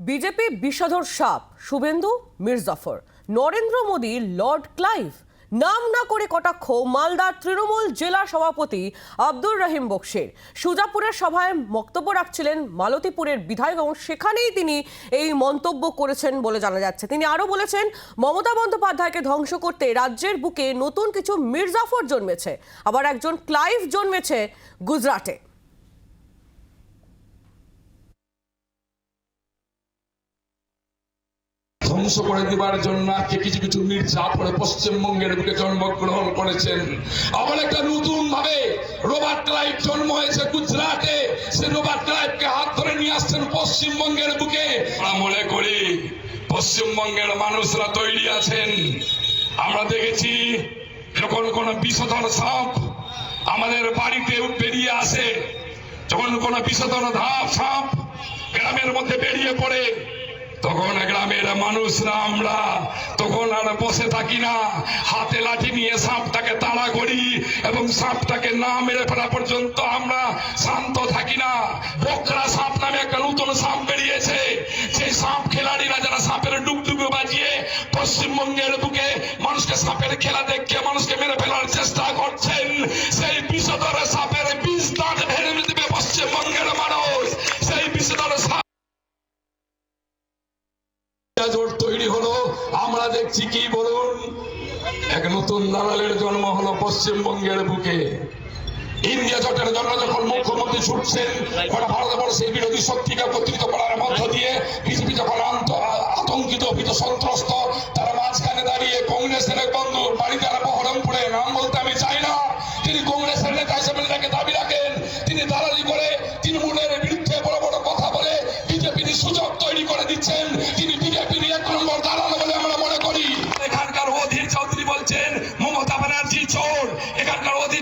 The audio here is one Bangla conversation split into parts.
বিজেপি বিষধর সাপ, Suvendu, Mir Jafar. Narendra Modi, Lord Clive. নাম না করে কটাক্ষ মালদার তৃণমূল জেলা সভাপতি আব্দুর রহিম বক্সের। সুজাপুরের সভায় বক্তব্য রাখছিলেন মালতীপুরের বিধায়ক এবং সেখানেই তিনি এই মন্তব্য করেছেন বলে জানা যাচ্ছে। তিনি আরও বলেছেন, মমতা বন্দ্যোপাধ্যায়কে ধ্বংস করতে রাজ্যের বুকে নতুন কিছু মির্জাফর জন্মেছে। আবার একজন ক্লাইভ জন্মেছে গুজরাটে। ধ্বংস করে দেবার জন্য আজকে কিছু কিছু মির্জাফরে পশ্চিমবঙ্গের বুকে জন্মগ্রহণ করেছেন। আবার একটা নতুন ভাবে রোবার্ট ক্লাইভ জন্ম হয়েছে গুজরাটে। সে রোবার্ট ক্লাইভকে হাত ধরে নিয়ে আসছেন পশ্চিমবঙ্গের বুকে। আমরা মনে করি পশ্চিমবঙ্গের মানুষরা তৈরি আছেন। আমরা দেখেছি যখন কোন বিষধর সাপ আমাদের বাড়িতে বেরিয়ে আসে, যখন কোন বিষধর ধাপ সাপ গ্রামের মধ্যে বেরিয়ে পড়ে তখন গ্রামের মানুষরা আমরা তখন আর বসে থাকি না, হাতে লাঠি নিয়ে সাপটাকে তাড়া করি এবং সাপটাকে না মেরে ফেলা পর্যন্ত আমরা শান্ত থাকি না। বকরা সাপ নামে একটা নতুন সাপ বেরিয়েছে। সেই সাপ খেলাড়িরা যারা সাপের ডুবডুবে বাজিয়ে পশ্চিমবঙ্গের বুকে মানুষকে সাপের খেলা দেখিয়ে মানুষকে মেরে ফেলার দেখছি কি বলুন? এক নতুন দালালের জন্ম হলো পশ্চিমবঙ্গের বুকে। ইন্ডিয়া জোটের জন্য যখন মুখ্যমন্ত্রী ছুটছেন, গোটা ভারতবর্ষের বিরোধী শক্তিকে একত্রিত করার মধ্য দিয়ে বিজেপি যখন আতঙ্কিত সন্ত্রস্ত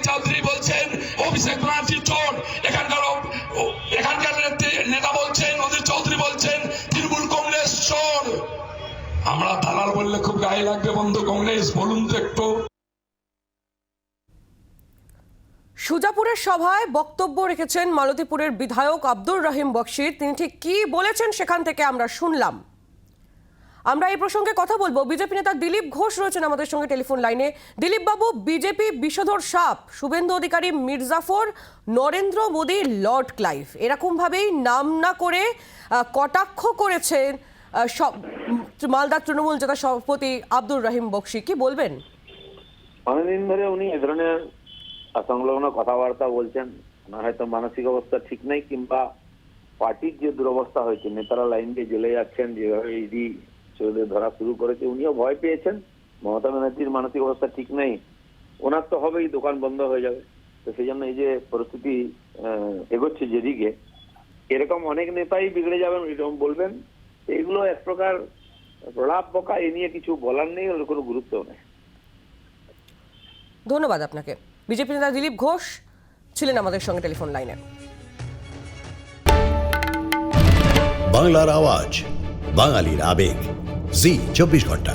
চৌধুরী বলছেন, অভিষেক ব্যানার্জি চোর। এখানকার এখানকার নেতা বলছেন অধীর চৌধুরী বলছেন, তৃণমূল কংগ্রেস চোর। আমরা দালাল বললে খুব গায়ে লাগবে বন্ধু কংগ্রেস, বলুন তো একটু। সুজাপুরের সভায় বক্তব্য রেখেছেন মালতীপুরের বিধায়ক আব্দুর রহিম বক্সির। তিনি ঠিক কি বলেছেন সেখান থেকে আমরা শুনলাম। আমরা এই প্রসঙ্গে কথা বলব। বিজেপি নেতা দিলীপ ঘোষ রয়েছেন আমাদের সঙ্গে টেলিফোন লাইনে। দিলীপ বাবু বিজেপি বিষধর সাপ, শুভেন্দু অধিকারী মির্জাফর, নরেন্দ্র মোদী, লর্ড ক্লাইভ। এরকম ভাবেই নাম না করে কটাক্ষ করেছেন মালদার তৃণমূল জেলা সভাপতি আব্দুর রহিম বক্সি। কি বলবেন? অনেকদিন ধরে উনি এ ধরনের সংলগ্ন কথাবার্তা বলছেন। ওনার হয়তো মানসিক অবস্থা ঠিক নেই, কিংবা পার্টির যে দুরবস্থা হয়েছে, নেতারা লাইন দিয়ে জ্বলে যাচ্ছেন, যেভাবে ইডি চলে ধরা শুরু করেছে উনিও ভয় পেয়েছেন। মমতা ব্যানার্জির মানসিক অবস্থা ঠিক নেই। ওনার তো হবেই দোকান বন্ধ হয়ে যাবে। তো সেই জন্য এই যে পরিস্থিতি এগোচ্ছে যেদিকে এরকম অনেক নেতাই বিগড়ে যাবেন এরকম বলবেন। এগুলো এক প্রকার প্রলাপ বকা এ নিয়ে কিছু বলার নেই ওর কোনো গুরুত্ব নেই। ধন্যবাদ আপনাকে। বিজেপি নেতা দিলীপ ঘোষ ছিলেন আমাদের সঙ্গে টেলিফোন লাইনে। বাংলার আওয়াজ বাঙালির আবেগ। জি চব্বিশ ঘণ্টা।